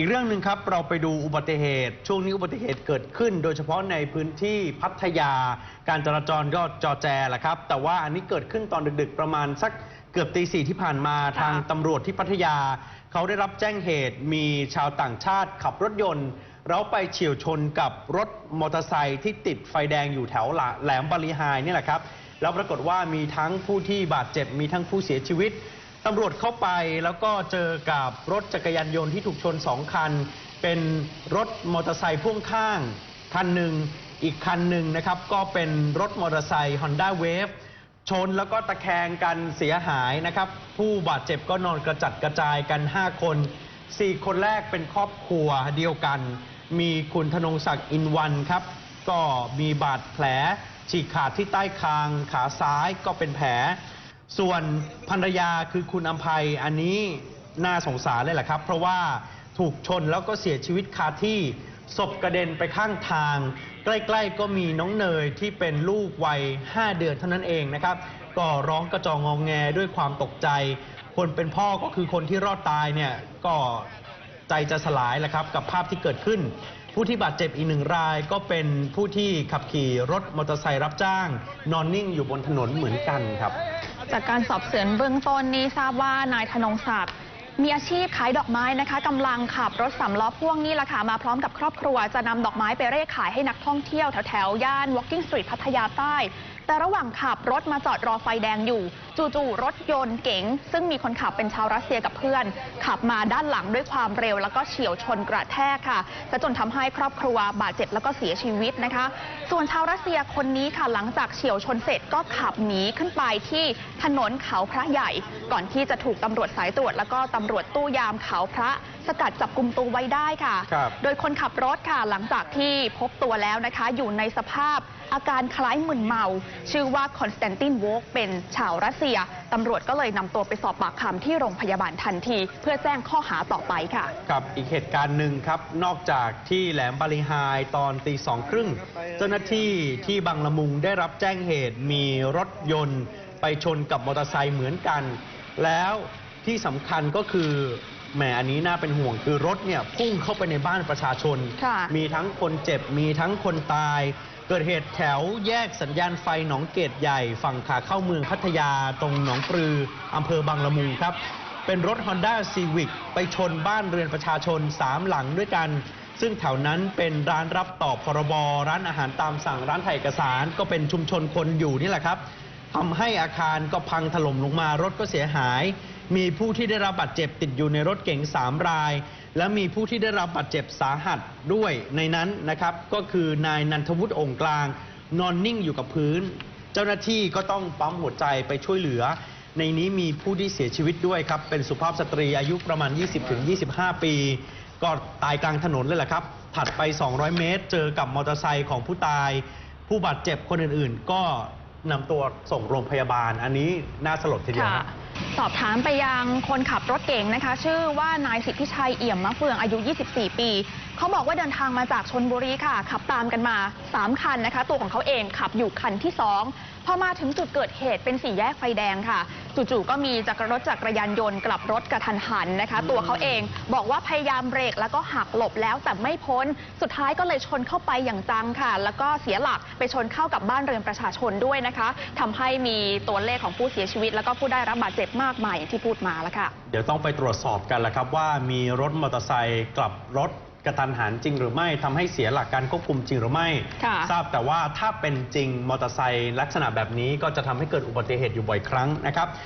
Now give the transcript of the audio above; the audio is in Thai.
อีกเรื่องหนึ่งครับเราไปดูอุบัติเหตุ ช่วงนี้อุบัติเหตุเกิดขึ้น โดยเฉพาะในพื้นที่พัทยา การจราจรก็จอแจแหละครับ แต่ว่าอันนี้เกิดขึ้นตอนดึกๆประมาณสักเกือบตีสี่ที่ผ่านมาค่ะทางตำรวจที่พัทยา เขาได้รับแจ้งเหตุมีชาวต่างชาติขับรถยนต์แล้วไปเฉียวชนกับรถมอเตอร์ไซค์ที่ติดไฟแดงอยู่แถวแหลมบาลีไฮนี่แหละครับแล้วปรากฏว่ามีทั้งผู้ที่บาดเจ็บมีทั้งผู้เสียชีวิต ตำรวจเข้าไปแล้วก็เจอกับรถจักรยานยนต์ที่ถูกชนสองคัน เป็นรถมอเตอร์ไซค์พ่วงข้าง คันหนึ่งอีกคันหนึ่งนะครับ ก็เป็นรถมอเตอร์ไซค์ Honda Wave ชนแล้วก็ตะแคงกันเสียหายนะครับ ผู้บาดเจ็บก็นอนกระจัดกระจายกัน 5 คน 4 คนแรกเป็นครอบครัวเดียวกัน มีคุณธนงศักดิ์อินวันครับ ก็มีบาดแผลฉีกขาดที่ใต้คาง ขาซ้ายก็เป็นแผล ส่วนภรรยาคือคุณอัมภัยอันนี้น่าสงสารเลยแหละครับ เพราะว่าถูกชนแล้วก็เสียชีวิตคาที่ศพกระเด็นไปข้างทาง ใกล้ๆ ก็มีน้องเนยที่เป็นลูกวัย 5 เดือนเท่านั้นเองนะครับ ก็ร้องกระจองงองแงด้วยความตกใจ คนเป็นพ่อก็คือคนที่รอดตายเนี่ยก็ใจจะสลายแหละครับ กับภาพที่เกิดขึ้น ผู้ที่บาดเจ็บอีกหนึ่งรายก็เป็นผู้ที่ขับขี่รถมอเตอร์ไซค์รับจ้าง นอนนิ่งอยู่บนถนนเหมือนกันครับ จากการสอบสวนเบื้องต้นนี้ทราบว่านายธนงศักดิ์มีอาชีพขายดอกไม้นะคะกำลังขับรถสำล้อพ่วงนี่แหละค่ะมาพร้อมกับครอบครัวจะนำดอกไม้ไปเร่ขายให้นักท่องเที่ยวแถวแถวๆย่าน Walking Street พัทยาใต้ แต่ระหว่างขับรถมาจอดรอไฟแดงอยู่ จู่ๆรถยนต์เก๋ง ซึ่งมีคนขับเป็นชาวรัสเซียกับเพื่อน ขับมาด้านหลังด้วยความเร็ว แล้วก็เฉียวชนกระแทกค่ะและจนทำให้ครอบครัวบาดเจ็บแล้วก็เสียชีวิตนะคะ ส่วนชาวรัสเซียคนนี้ค่ะหลังจากเฉียวชนเสร็จก็ขับหนีขึ้นไปที่ถนนเขาพระใหญ่ ก่อนที่จะถูกตำรวจสายตรวจแล้วก็ตำรวจตู้ยามเขาพระ สกัดจับกลุ่มตัวไว้ได้ค่ะครับโดยคนขับรถค่ะหลังจากที่พบตัวแล้วนะคะ อยู่ในสภาพอาการคล้ายมึนเมา ชื่อว่าคอนสแตนตินโวกเป็นชาวรัสเซียตำรวจก็เลยนำตัวไปสอบปากคำที่โรงพยาบาลทันที เพื่อแจ้งข้อหาต่อไปค่ะ กับอีกเหตุการณ์หนึ่งครับ นอกจากที่แหลมบาลีไฮตอนตีสองครึ่งเจ้าหน้าที่ที่บางละมุงได้รับแจ้งเหตุมีรถยนต์ ไปชนกับมอเตอร์ไซค์เหมือนกัน แล้วที่สำคัญก็คือ แหมอันนี้น่าเป็นห่วงคือรถเนี่ยพุ่งเข้าไปในบ้านประชาชน ค่ะมีทั้งคนเจ็บมีทั้งคนตาย เกิดเหตุแถวแยกสัญญาณไฟหนองเกตใหญ่ ฝั่งขาเข้าเมืองพัทยาตรงหนองปลืออำเภอบางละมุงครับ เป็นรถ Honda Civic ไปชนบ้านเรือนประชาชน 3 หลังด้วยกัน ซึ่งแถวนั้นเป็นร้านรับต่อพรบร้านอาหารตามสั่งร้านถ่ายเอกสาร ก็เป็นชุมชนคนอยู่นี่แหละครับ ทำให้อาคารก็พังถล่มลงมารถก็เสียหาย มีผู้ที่ได้รับบาดเจ็บติดอยู่ในรถเก๋ง3 ราย และมีผู้ที่ได้รับบาดเจ็บสาหัสด้วยในนั้นนะครับ ก็คือนายนันทวุฒิองค์กลาง นอนนิ่งอยู่กับพื้น เจ้าหน้าที่ก็ต้องปั๊มหัวใจไปช่วยเหลือ ในนี้มีผู้ที่เสียชีวิตด้วยครับ เป็นสุภาพสตรีอายุประมาณ 20-25 ปี ก็ตายกลางถนนเลยแหละครับ ถัดไป 200 เมตร เจอกับมอเตอร์ไซค์ของผู้ตาย ผู้บาดเจ็บคนอื่นๆ ก็นำตัวส่งโรงพยาบาล อันนี้น่าสลดทีเดียวสอบถามไปยังคนขับรถเก่งนะคะ ชื่อว่านายสิทธิชัยเอี่ยมมะเฟืองอายุ 24 ปี เขาบอกว่าเดินทางมาจากชนบุรีค่ะ ขับตามกันมา 3 คันนะคะ ตัวของเขาเองขับอยู่คันที่ 2 พอมาถึงจุดเกิดเหตุเป็นสี่แยกไฟแดงค่ะ จู่ๆก็มีจักรรถจักรยานยนต์กลับรถกระทันหันนะคะ ตัวเขาเองบอกว่าพยายามเบรกแล้วก็หักหลบแล้วแต่ไม่พ้น สุดท้ายก็เลยชนเข้าไปอย่างจังค่ะ แล้วก็เสียหลักไปชนเข้ากับบ้านเรือนประชาชนด้วยนะคะทำให้มีตัวเลขของผู้เสียชีวิต แล้วก็ผู้ได้รับบาดเจ็บมากมายอย่างที่พูดมาแล้วค่ะ เดี๋ยวต้องไปตรวจสอบกันแหละครับว่ามีรถมอเตอร์ไซค์กลับรถกระทันหันจริงหรือไม่ทำให้เสียหลักการควบคุมจริงหรือไม่ค่ะทราบแต่ว่าถ้าเป็นจริงมอเตอร์ไซค์ลักษณะแบบนี้ก็จะทำให้เกิดอุบัติเหตุอยู่บ่อยครั้งนะครับ